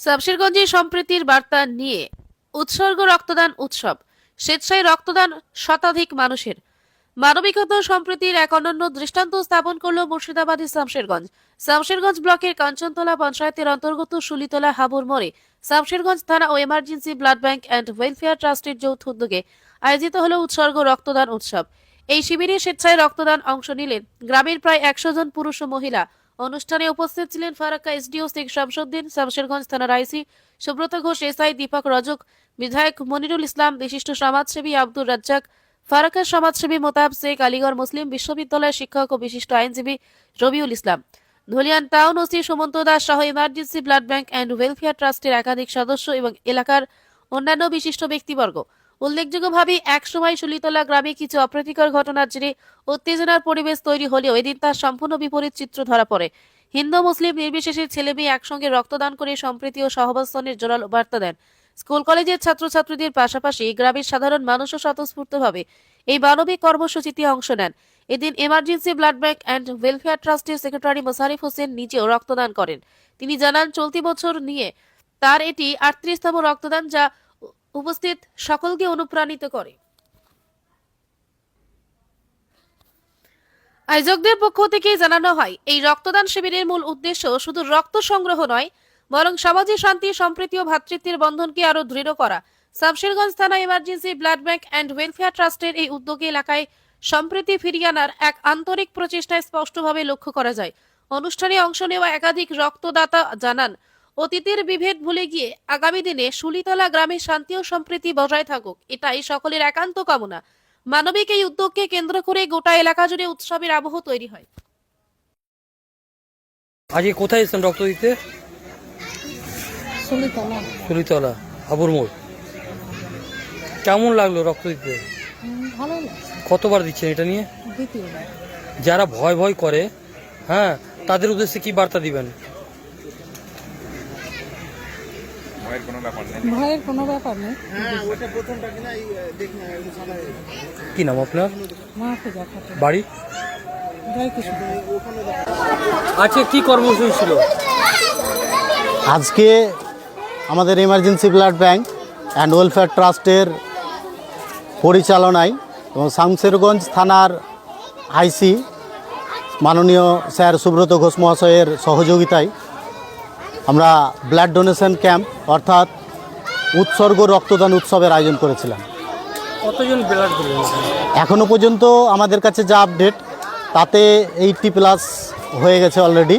শামশেরগঞ্জে সম্প্রীতির বার্তা নিয়ে উৎসর্গ রক্তদান উৎসব। স্বেচ্ছায় রক্তদান শতাধিক মানুষের। মানবিকতা সম্প্রীতির এক অনন্য দৃষ্টান্ত স্থাপন করল মুর্শিদাবাদের শামশেরগঞ্জ শামশেরগঞ্জ ব্লকের কাঞ্চনতলা পঞ্চায়েতের অন্তর্গত শুলিতলা হাবুর মোড়ে শামশেরগঞ্জ থানা ও emergency blood bank and welfare ট্রাস্টের যৌথ উদ্যোগে আয়োজিত হল উৎসর্গ রক্তদান উৎসব। এই শিবিরে স্বেচ্ছায় রক্তদান অংশ নিলেন গ্রামের প্রায় একশো জন পুরুষ ও মহিলা। অনুষ্ঠানে উপস্থিত ছিলেন ফারাক্কা এসডিও শেখ শামসুদ্দিন শামশেরগঞ্জ থানার আইসি সুব্রত ঘোষ, এসআই দীপক রজক, বিধায়ক মনিরুল ইসলাম, বিশিষ্ট সমাজসেবী আব্দুর রাজ্জাক, ফারাক্কার সমাজসেবী মোতাব শেখ, আলিগড় মুসলিম বিশ্ববিদ্যালয়ের শিক্ষক ও বিশিষ্ট আইনজীবী রবিউল ইসলাম। ধুলিয়ান টাউন ওসি সুমন্ত দাস সহ emergency blood bank and welfare ট্রাস্টের একাধিক সদস্য এবং এলাকার অন্যান্য বিশিষ্ট ব্যক্তিবর্গ। উল্লেখযোগ্যভাবে, একসময় শুলিতলা গ্রামে কিছু অপ্রীতিকর ঘটনার জেরে উত্তেজনার পরিবেশ তৈরি হলেও এদিন তার সম্পূর্ণ বিপরীত চিত্র ধরা পড়ে। হিন্দু, মুসলিম নির্বিশেষে ছেলে মেয়ে একসঙ্গে রক্তদান করে সম্প্রীতি ও সহবাস্থানের জোরালো বার্তা দেন। স্কুল, কলেজের ছাত্রছাত্রীদের পাশাপাশি গ্রামের সাধারণ মানুষও স্বতঃস্ফূর্তভাবে এই মানবিক কর্মসূচিতে অংশ নেন। এদিন emergency blood bank and welfare ট্রাস্টের সেক্রেটারি মোসারিফ হোসেন নিজেও রক্তদান করেন। তিনি জানান, চলতি বছর নিয়ে তার এটি আটত্রিশতম রক্তদান, যা উপস্থিত সকলকে অনুপ্রাণিত করে। আয়োজকদের পক্ষ থেকে জানানো হয়, এই রক্তদান শিবিরের মূল উদ্দেশ্য শুধু রক্ত সংগ্রহ নয়, বরং সমাজে শান্তি, সম্প্রীতি ও ভ্রাতৃত্বের বন্ধনকে আরও দৃঢ় করা। শামশেরগঞ্জ থানা emergency blood bank and welfare ট্রাস্টের এই উদ্যোগে এলাকায় সম্প্রীতি ফিরিয়ে আনার এক আন্তরিক প্রচেষ্টায় স্পষ্টভাবে লক্ষ্য করা যায়। অনুষ্ঠানে অংশ নেওয়া একাধিক রক্তদাতা জানান অতীতের বিভেদ ভুলে গিয়ে আগামী দিনে শুলিতলা গ্রামে শান্তি ও সম্প্রীতি বজায় থাকুক। এটাই সকলের একান্ত কামনা। মানবিক এই উদ্যোগকে কেন্দ্র করে গোটা এলাকা জুড়ে উৎসবের আবহ তৈরি হয়। আজকে কোথায় এসেছেন রক্ত দিতে? সুলিতলা। হাবুর মোড়। কেমন লাগল রক্ত দিতে? কতবার দিচ্ছেন এটা নিয়ে? যারা ভয় ভয় করে হ্যাঁ তাদের উদ্দেশ্যে কি বার্তা দিবেন? ভয়ের কোনো ব্যাপার নেই। কি নাম আপনার? মাহফুজা খাতুন। বাড়ি? জয় কৃষ্ণ আজকে কি কর্মসূচি ছিল? আজকে আমাদের emergency blood bank and welfare ট্রাস্টের পরিচালনায় এবং শামশেরগঞ্জ থানার আইসি মাননীয় স্যার সুব্রত ঘোষ মহাশয়ের সহযোগিতায় আমরা ব্লাড ডোনেশন ক্যাম্প অর্থাৎ উৎসর্গ রক্তদান উৎসবের আয়োজন করেছিলাম। কতজন ব্লাড এখনও পর্যন্ত আমাদের কাছে যা আপডেট তাতে এইটটি প্লাস হয়ে গেছে অলরেডি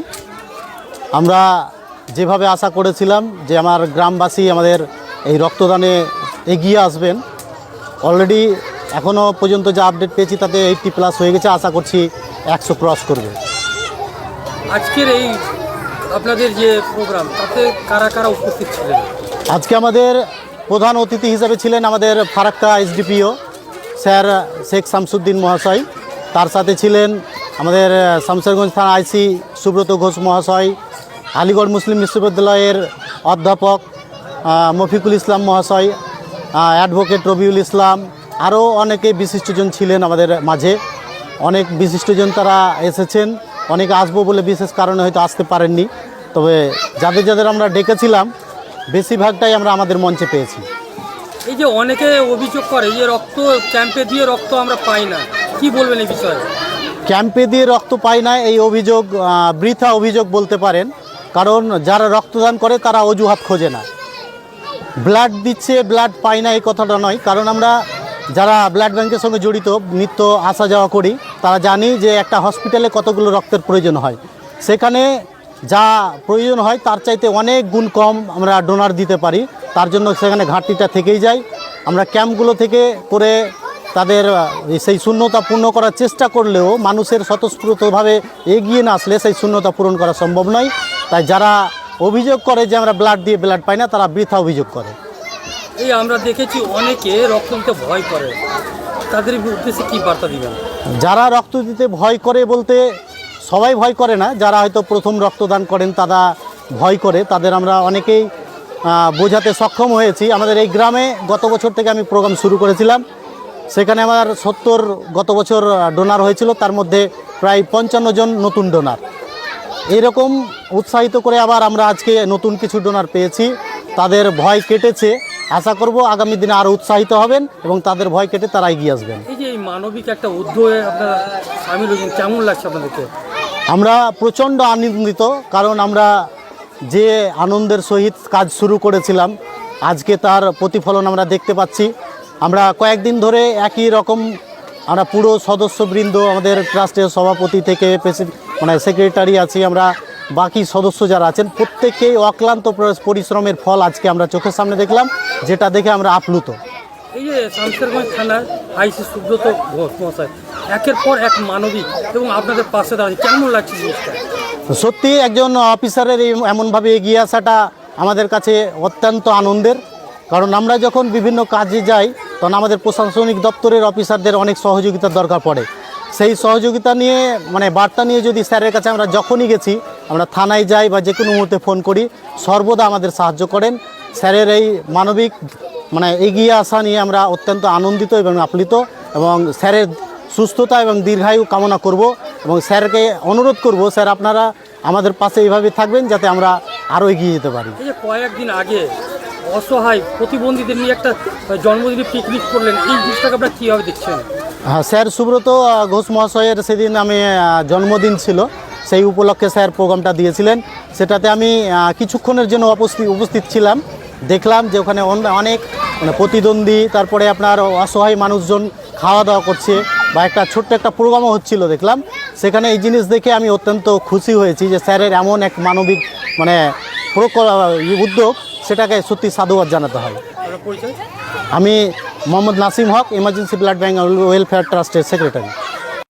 আমরা যেভাবে আশা করেছিলাম যে আমার গ্রামবাসী আমাদের এই রক্তদানে এগিয়ে আসবেন অলরেডি এখনও পর্যন্ত যা আপডেট পেয়েছি তাতে এইটটি প্লাস হয়ে গেছে। আশা করছি একশো ক্রস করবে। আজকের এই আপনাদের যে প্রোগ্রাম তাতে কারা কারা উপস্থিত ছিলেন? আজকে আমাদের প্রধান অতিথি হিসাবে ছিলেন আমাদের ফারাক্কা এসডিপিও স্যার শেখ শামসুদ্দিন মহাশয়। তার সাথে ছিলেন আমাদের আহ, শামশেরগঞ্জ থানা আইসি সুব্রত ঘোষ মহাশয় আলিগড় মুসলিম বিশ্ববিদ্যালয়ের অধ্যাপক মফিকুল ইসলাম মহাশয় অ্যাডভোকেট রবিউল ইসলাম আরও অনেকে বিশিষ্টজন ছিলেন আমাদের মাঝে। অনেক বিশিষ্টজন তারা এসেছেন। অনেকে আসব বলে বিশেষ কারণে হয়তো আসতে পারেননি। তবে যাদের যাদের আমরা ডেকেছিলাম বেশিরভাগটাই আমরা আমাদের মঞ্চে পেয়েছি। এই যে অনেকে অভিযোগ করে যে রক্ত ক্যাম্পে দিয়ে রক্ত আমরা পাই না। কি বলবেন এই বিষয়ে? ক্যাম্পে দিয়ে রক্ত পায় না এই অভিযোগ বৃথা অভিযোগ বলতে পারেন। কারণ যারা রক্তদান করে তারা অজুহাত খোঁজে না। ব্লাড দিচ্ছে ব্লাড পায় না এই কথাটা নয়। কারণ আমরা যারা ব্লাড ব্যাংকের সঙ্গে জড়িত, নিত্য আসা যাওয়া করি, তারা জানি যে একটা হসপিটালে কতগুলো রক্তের প্রয়োজন হয়। সেখানে যা প্রয়োজন হয়, তার চাইতে অনেক গুণ কম আমরা ডোনার দিতে পারি। তার জন্য সেখানে ঘাটতিটা থেকেই যায়। আমরা ক্যাম্পগুলো থেকে করে তাদের সেই শূন্যতা পূর্ণ করার চেষ্টা করলেও মানুষের স্বতঃস্ফূর্তভাবে এগিয়ে না আসলে সেই শূন্যতা পূরণ করা সম্ভব নয়। তাই যারা অভিযোগ করে যে আমরা ব্লাড দিয়ে ব্লাড পাই না, তারা বৃথা অভিযোগ করে। এই আমরা দেখেছি অনেকে রক্ত দিতে ভয় করে। তাদের উদ্দেশ্যে কি বার্তা দিবেন? যারা রক্ত দিতে ভয় করে বলতে সবাই ভয় করে না, যারা হয়তো প্রথম রক্তদান করেন তারা ভয় করে। তাদের আমরা অনেকেই বোঝাতে সক্ষম হয়েছি। আমাদের এই গ্রামে গত বছর থেকে আমি প্রোগ্রাম শুরু করেছিলাম। সেখানে আমার সত্তর গত বছর ডোনার হয়েছিল। তার মধ্যে প্রায় পঞ্চান্ন জন নতুন ডোনার এরকম উৎসাহিত করে আবার আমরা আজকে নতুন কিছু ডোনার পেয়েছি। তাদের ভয় কেটেছে। আশা করব আগামী দিনে আরও উৎসাহিত হবেন এবং তাদের ভয় কেটে তারা এগিয়ে আসবেন। এই যে মানবিক একটা উদ্যোগে আপনারা সামিল হয়েছেন কেমন লাগছে আপনাদেরকে? আমরা প্রচণ্ড আনন্দিত কারণ আমরা যে আনন্দের সহিত কাজ শুরু করেছিলাম আজকে তার প্রতিফলন আমরা দেখতে পাচ্ছি। আমরা কয়েকদিন ধরে একই রকম আমরা পুরো সদস্যবৃন্দ আমাদের ট্রাস্টের সভাপতি থেকে প্রেসিড- মানে সেক্রেটারি আছি আমরা। বাকি সদস্য যারা আছেন প্রত্যেকেই অক্লান্ত পরিশ্রমের ফল আজকে আমরা চোখের সামনে দেখলাম যেটা দেখে আমরা আপ্লুত। এই যে শামশেরগঞ্জ থানার আইসি সুব্রত ঘোষ মহাশয় একের পর এক মানবিক এবং আপনাদের পাশে দাঁড়িয়ে কেমন লাগছে জিনিসটা? সত্যি একজন অফিসারের এমনভাবে এগিয়ে আসাটা আমাদের কাছে অত্যন্ত আনন্দের কারণ আমরা যখন বিভিন্ন কাজে যাই তখন আমাদের প্রশাসনিক দপ্তরের অফিসারদের অনেক সহযোগিতার দরকার পড়ে। সেই সহযোগিতা নিয়ে মানে বার্তা নিয়ে যদি স্যারের কাছে আমরা যখনই গেছি আমরা থানায় যাই বা যে কোনো মুহূর্তে ফোন করি সর্বদা আমাদের সাহায্য করেন। স্যারের এই মানবিক মানে এগিয়ে আসা নিয়ে আমরা অত্যন্ত আনন্দিত এবং আপ্লিত এবং স্যারের সুস্থতা এবং দীর্ঘায়ু কামনা করব এবং স্যারকে অনুরোধ করব স্যার আপনারা আমাদের পাশে এইভাবে থাকবেন যাতে আমরা আরও এগিয়ে যেতে পারি। এই যে কয়েকদিন আগে অসহায় প্রতিবন্ধীদের নিয়ে একটা জন্মদিনে পিকনিক করলেন এই জিনিসটাকে আপনারা কীভাবে দেখছেন? হ্যাঁ স্যার সুব্রত ঘোষ মহাশয়ের সেদিন আমি জন্মদিন ছিল। সেই উপলক্ষে স্যার প্রোগ্রামটা দিয়েছিলেন। সেটাতে আমি কিছুক্ষণের জন্য উপস্থিত উপস্থিত ছিলাম। দেখলাম যে ওখানে অন- অনেক মানে প্রতিদ্বন্দ্বী তারপরে আপনার অসহায় মানুষজন খাওয়া দাওয়া করছে বা একটা ছোট্ট একটা প্রোগ্রামও হচ্ছিল দেখলাম। সেখানে এই জিনিস দেখে আমি অত্যন্ত খুশি হয়েছি যে স্যারের এমন এক মানবিক মানে উদ্যোগ সেটাকে সত্যি সাধুবাদ জানাতে হয় আমি Mohammad Nasim Haque emergency blood bank welfare ট্রাস্টের সেক্রেটারি